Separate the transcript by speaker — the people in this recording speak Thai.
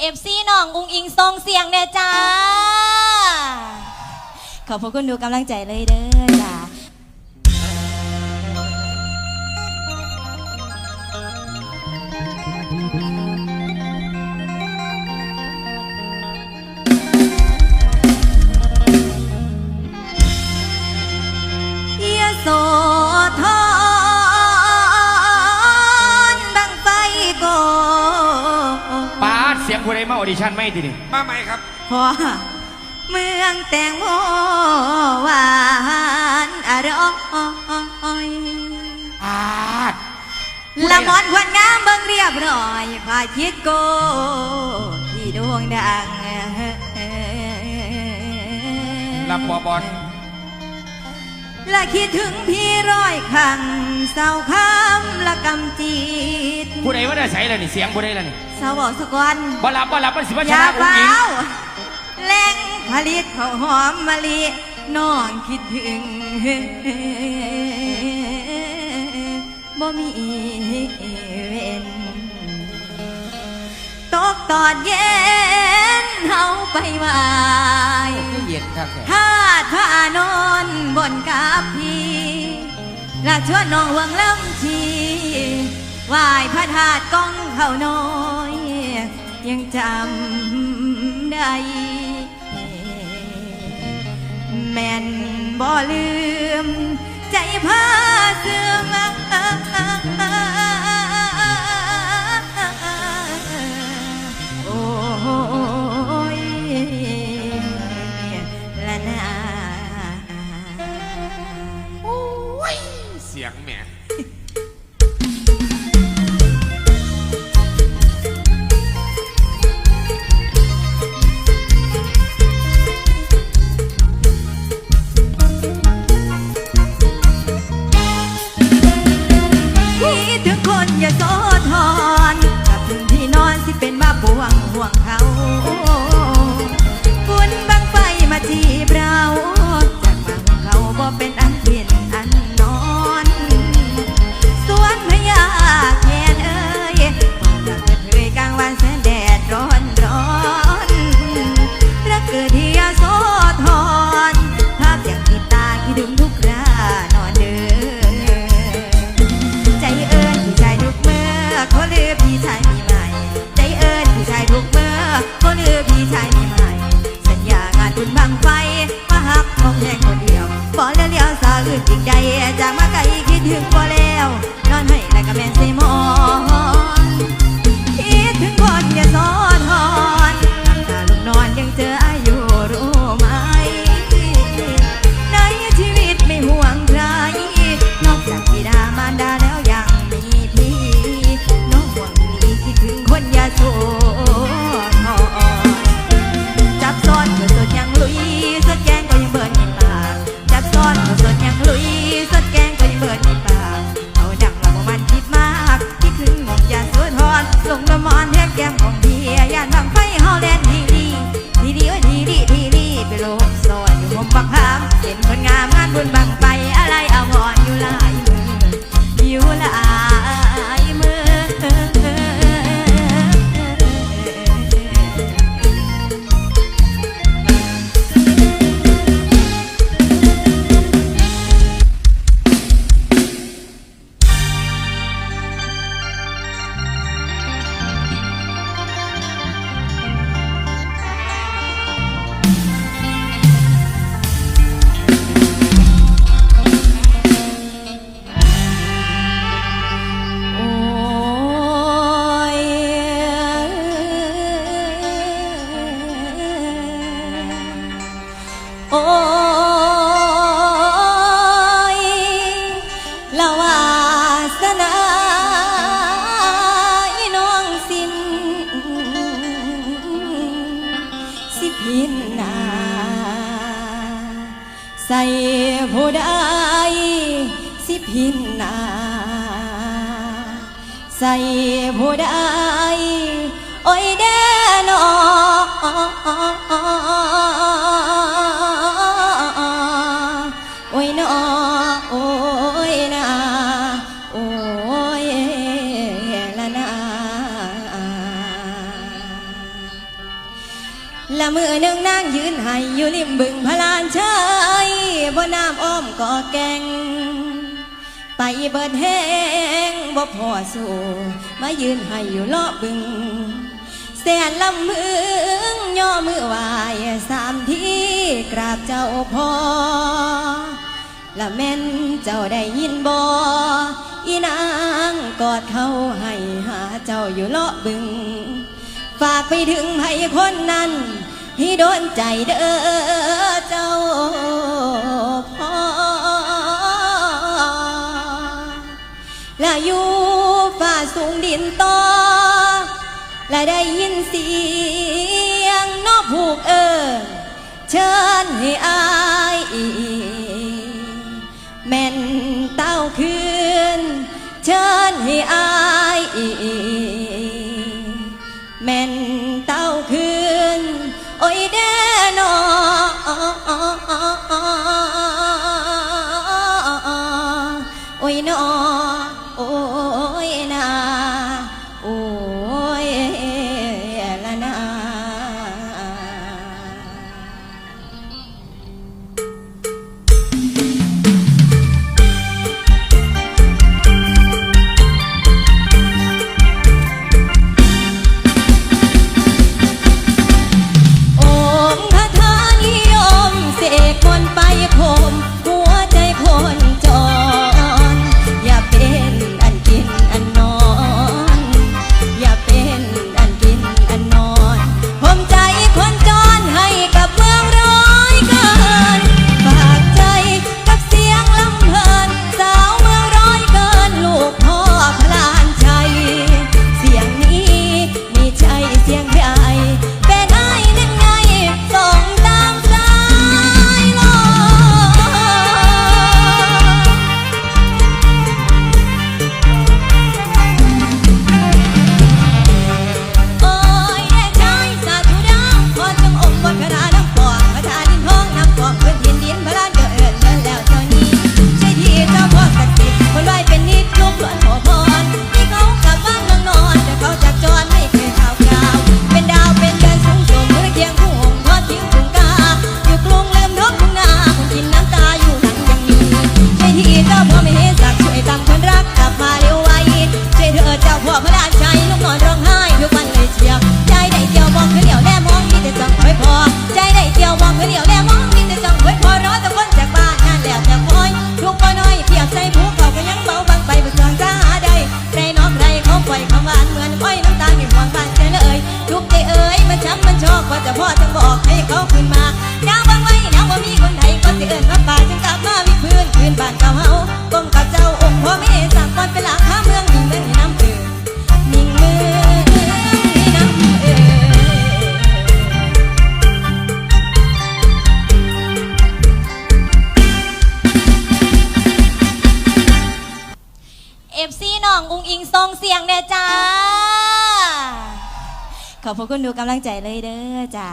Speaker 1: เอฟซีน้องอุ้งอิงทรงเสียงเด้อจ้า ขอบพระคุณดูกำลังใจเลยเด้อ
Speaker 2: ดเสียงผู้ใดมาออดิชั่นไม่ทีนี่
Speaker 3: มาไหมครับ
Speaker 1: พอเมืองแตงโมหวานอร่อย
Speaker 2: ปาด
Speaker 1: ละมอนควันงามเบิ่งเรียบร้อยพาคิดโกที่ดวงดัง
Speaker 3: ลำบอบอล
Speaker 1: และคิดถึงพี่ร้อยขังเศร้าคำละกำจีด
Speaker 2: ผู้ใดว่าได้ใส่เลยนี่เสียงผู้ใดล่ะนี่
Speaker 1: เศร้าบอกสกวัน
Speaker 2: บ่รับบ่รับมันสิว่า
Speaker 1: อ
Speaker 2: ช
Speaker 1: ย่า
Speaker 2: นะอุ้ง
Speaker 1: เฝ้า
Speaker 2: อิง
Speaker 1: แหล่งผลิตข้าวหอมมะลิน้องคิดถึงบ่มีเว้นตกตอนเย็นเฮาไปไหว
Speaker 3: เย็นครับ
Speaker 1: ถ้าถ้านอ นบนกับพี่และชวนน้องวังเลำชีไหวายพระธาตุกองเขาน้อย ยังจำได้ แม่นบ่ลืม ใจพาเสื่อม
Speaker 3: เสี
Speaker 1: สิพินนา ใส่ผู้ใดสิพินนา ใส่ผู้ใดโอ้ยแด้อนอ ก็แก่ง ไปเบิดแห้งบ่พอสู้มายืนให้อยู่เลาะบึงเสีนลำมือย่อมือวายสามทีกราบเจ้าพอละแม่นเจ้าได้ยินบ่อีนางกอดเขาให้หาเจ้าอยู่เลาะบึง ฝากไปถึงให้คนนั้นที่โดนใจเด้อเจ้า อยู่ฝ่าสูงดินต่อ และได้ยินเสียงนอกผูกเออเชิญให้อายอีแม่นเต้าคืน เชิญให้อายอีแม่นเต้าคืน โอ้ยเด้อนอโอ้ยนอ โอ้ยนะ มันช้ำมันชอกว่าจะพ่อจะบอกให้เขาขึ้นมาดาวบางไว้ดาวบ่มีคนไทยก็สิเอิ้นว่าป่าจึงกลับมาวิพื้นคืนบ้านเก่าเฮาก้มกับเจ้าองค์พ่อแม่สั่งก่อนเป็นหลักหาเมืองมีเงินงน้ำเตือน ขอบคุณดูกำลังใจเลยเด้อจ้า